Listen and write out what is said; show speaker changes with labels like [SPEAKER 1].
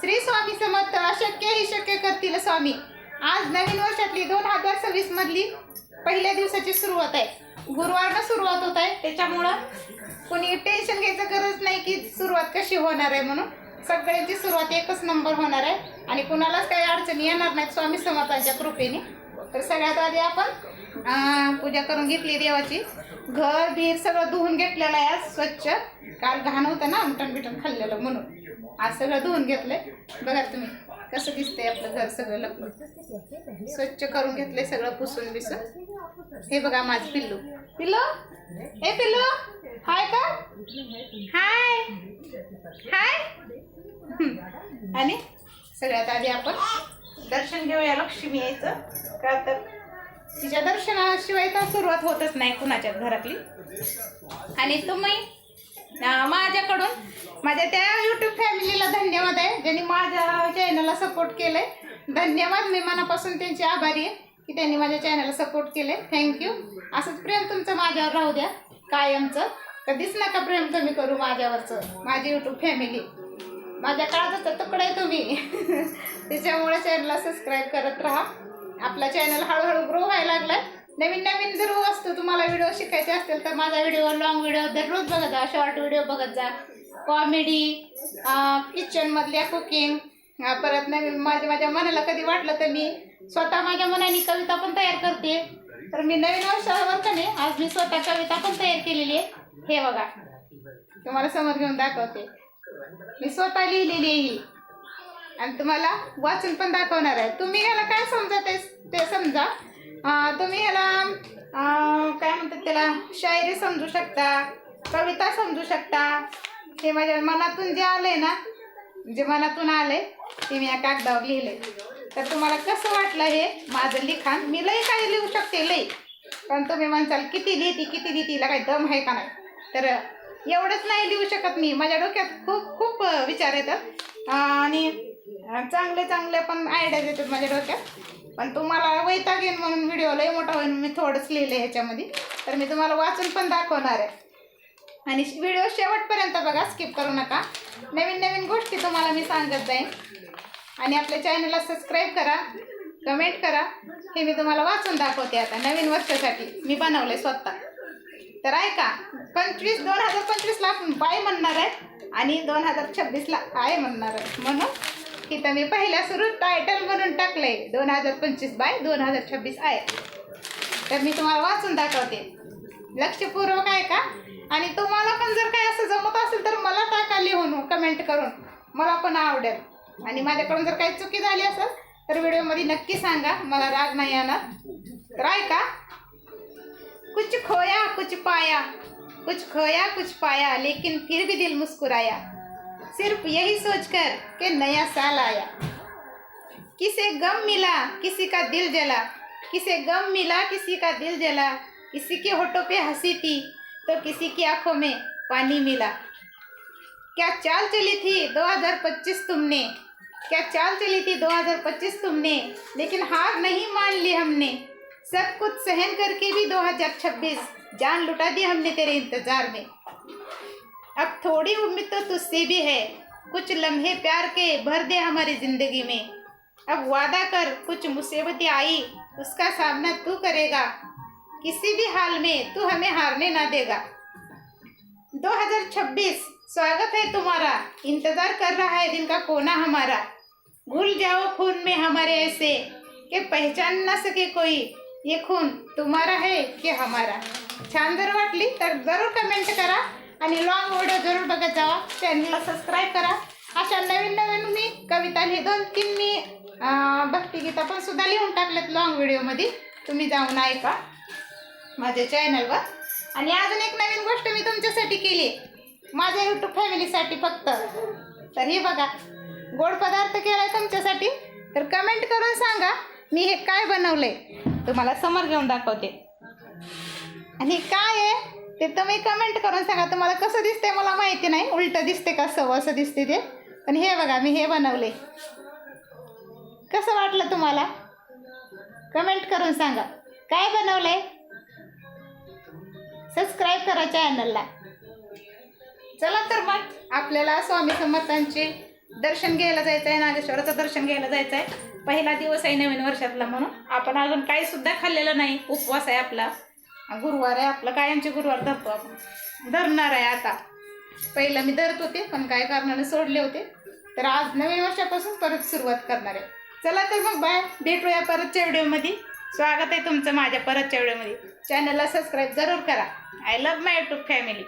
[SPEAKER 1] श्री स्वामी समर्थ अशक्य ही शक्य करतील स्वामी. आज नवीन वर्षातली दोन हजार सव्वीस मधली पहिल्या दिवसाची सुरुवात आहे. गुरुवारनं सुरुवात होत आहे. त्याच्यामुळं कोणी टेन्शन घ्यायचं गरज नाही की सुरुवात कशी होणार आहे म्हणून. सगळ्यांची सुरुवात एकच नंबर होणार आहे. आणि कुणालाच काही अडचणी येणार नाहीत स्वामी समर्थांच्या कृपेने. तर सगळ्यात आधी आपण पूजा करून घेतली देवाची. घर बीर सगळं धुवून घेतलेलं आहे आज स्वच्छ. काल घाण होतं ना मटण बिटण खाल्लेलं म्हणून. आज सगळं धुवून घेतलंय. बघा तुम्ही कसं दिसतंय आपलं घर सगळं लपलं स्वच्छ करून घेतलंय सगळं पुसून बिसून. हे बघा माझं पिल्लू. पिल्लू? हे पिल्लू हाय का? हाय. हाय. आणि सगळ्यात आधी आपण दर्शन घेऊया लक्ष्मी यायचं. का तर तिच्या दर्शनाशिवाय तर सुरुवात होतच नाही कुणाच्या घरातली. आणि तुम्ही? माझ्याकडून. माझ्या त्या यूट्यूब फॅमिलीला धन्यवाद आहे. ज्यांनी माझ्या चॅनलला सपोर्ट केलंय. धन्यवाद. मी मनापासून त्यांची आभारी आहे की त्यांनी माझ्या चॅनलला सपोर्ट केले थँक्यू असंच प्रेम तुमचं माझ्यावर राहू द्या. कायमचं. कधीच नका प्रेम तुम्ही करू माझ्यावरचं. माझी यूट्यूब फॅमिली माझ्या काळाचा तुकडा आहे तुम्ही. त्याच्यामुळे चॅनलला सबस्क्राईब करत राहा. आपला चॅनल हळूहळू ग्रो व्हायला लागलाय. नवीन नवीन जर हो असतो तुम्हाला व्हिडिओ शिकायचे असतील तर माझा व्हिडिओ लॉंग व्हिडिओ दररोज बघत जा शॉर्ट व्हिडिओ बघत जा. कॉमेडी किचनमधल्या कुकिंग परत नवीन माझ्या माझ्या मनाला कधी वाटलं तर मी स्वतः माझ्या मनाने कविता पण तयार करते. तर मी नवीन वर्षावर का नाही आज मी स्वतः कविता पण तयार केलेली आहे. हे बघा. तुम्हाला समोर घेऊन दाखवते. मी स्वतः लिहिलेली आहे ही. आणि तुम्हाला वाचून पण दाखवणार आहे. तुम्ही ह्याला काय समजा ते ते समजा. तुम्ही ह्याला काय म्हणतात त्याला शायरी समजू शकता कविता समजू शकता. हे माझ्या मनातून जे आलंय ना जे मनातून आलंय ते मी या कागदावर लिहिले तर तुम्हाला कसं वाटलं हे माझं लिखाण? मी लई काही लिहू शकते लई. पण तुम्ही म्हणसाल किती लिहिती किती लिहितीला काही दम आहे का नाही? तर एवढंच नाही लिहू शकत मी. माझ्या डोक्यात खूप खूप विचार येतात. आणि चांगले चांगले पण आयडियाज येतात माझ्या डोक्यात. पण तुम्हाला वैताग येईन म्हणून व्हिडिओ लय मोठा होईल मी थोडंच लिहिलं आहे ह्याच्यामध्ये. तर मी तुम्हाला वाचून पण दाखवणार आहे. आणि व्हिडिओ शेवटपर्यंत बघा स्किप करू नका. नवीन नवीन गोष्टी तुम्हाला मी सांगत जाईन. आणि आपल्या चॅनलला सबस्क्राईब करा कमेंट करा. हे मी तुम्हाला वाचून दाखवते आता नवीन वर्षासाठी. मी बनवले स्वतः. तर ऐका पंचवीस दोन हजार पंचवीसला आपण बाय म्हणणार आहे आणि दोन हजार छब्बीसला आय म्हणणार आहे. म्हणून इथं मी पहिल्या सुरू टायटल म्हणून टाकलंय. दोन हजार पंचवीस बाय दोन हजार छब्बीस आहे. तर मी तुम्हाला वाचून दाखवते. लक्षपूर्वक आहे का? आणि तुम्हाला पण जर काही असं जमत असेल तर मला टाका लिहून कमेंट करून. मला पण आवडेल. आणि माझ्याकडून जर काही चुकी झाली असेल तर व्हिडिओमध्ये नक्की सांगा. मला राग नाही येणार. तर ऐका. कुछ खोया कुछ पाया. कुछ खोया कुछ पाया. लेकिन फिर भी दिल मुस्कुराया. सिर्फ़ यही सोचकर कि नया साल आया। किसे गम मिला, किसी का दिल जला। किसे गम मिला, किसी का दिल जला। किसी के होठों पे हँसी थी तो किसी की आँखों में पानी मिला। क्या चाल चली थी 2025 तुमने? क्या चाल चली थी 2025 तुमने? लेकिन हार नहीं मान ली हमने। सब कुछ सहन करके भी 2026 जान लुटा दी हमने तेरे इंतज़ार में। अब थोड़ी उम्मीद तो तुझसे भी है। कुछ लम्हे प्यार के भर दे हमारी ज़िंदगी में। अब वादा कर, कुछ मुसीबतें आई, उसका सामना तू करेगा। किसी भी हाल में तू हमें हारने ना देगा। 2026 स्वागत है तुम्हारा। इंतज़ार कर रहा है दिन का कोना हमारा। भूल जाओ खून में हमारे ऐसे, कि पहचान ना सके कोई। ये खून तुम्हारा है कि हमारा। छान जर वाटली तर, ज़रूर कमेंट करा। आणि लॉंग व्हिडिओ जरूर बघत जावा. चॅनलला सबस्क्राईब करा. अशा नवीन नवीन मी कविता लिहि दोन तीन मी भक्तिगीता पण सुद्धा लिहून टाकलेत लॉंग व्हिडिओमध्ये तुम्ही जाऊन ऐका माझ्या चॅनलवर आणि अजून एक नवीन गोष्ट मी तुमच्यासाठी केली. माझ्या यूट्यूब फॅमिलीसाठी फक्त. तर हे बघा गोड पदार्थ केला आहे तुमच्यासाठी. तर कमेंट करून सांगा मी हे काय बनवलं आहे तुम्हाला समोर घेऊन दाखवते. आणि काय आहे? ते तुम्ही कमेंट करून सांगा तुम्हाला कसं दिसते मला माहिती नाही. उलटं दिसते का सव असं दिसते ते. पण हे बघा मी हे बनवले. कसं वाटलं तुम्हाला? कमेंट करून सांगा. काय बनवलंय? सबस्क्राईब करा चॅनलला चला तर मग आपल्याला स्वामी समर्थांचे दर्शन घ्यायला जायचं आहे नागेश्वराचं दर्शन घ्यायला जायचं आहे पहिला दिवस आहे नवीन वर्षातला म्हणून. आपण अजून काही सुद्धा खाल्लेलं नाही. उपवास आहे आपला. गुरुवार आहे आपलं कायमचे गुरुवार धरतो आपण धरणार आहे आता. पहिलं मी धरत होते पण काय कारणाने सोडले होते. तर आज नवीन वर्षापासून परत सुरुवात करणार आहे. चला तर मग बाय भेटूया परतच्या व्हिडिओमध्ये. स्वागत आहे तुमचं माझ्या परतच्या व्हिडिओमध्ये. चॅनलला सबस्क्राईब जरूर करा. I love my YouTube family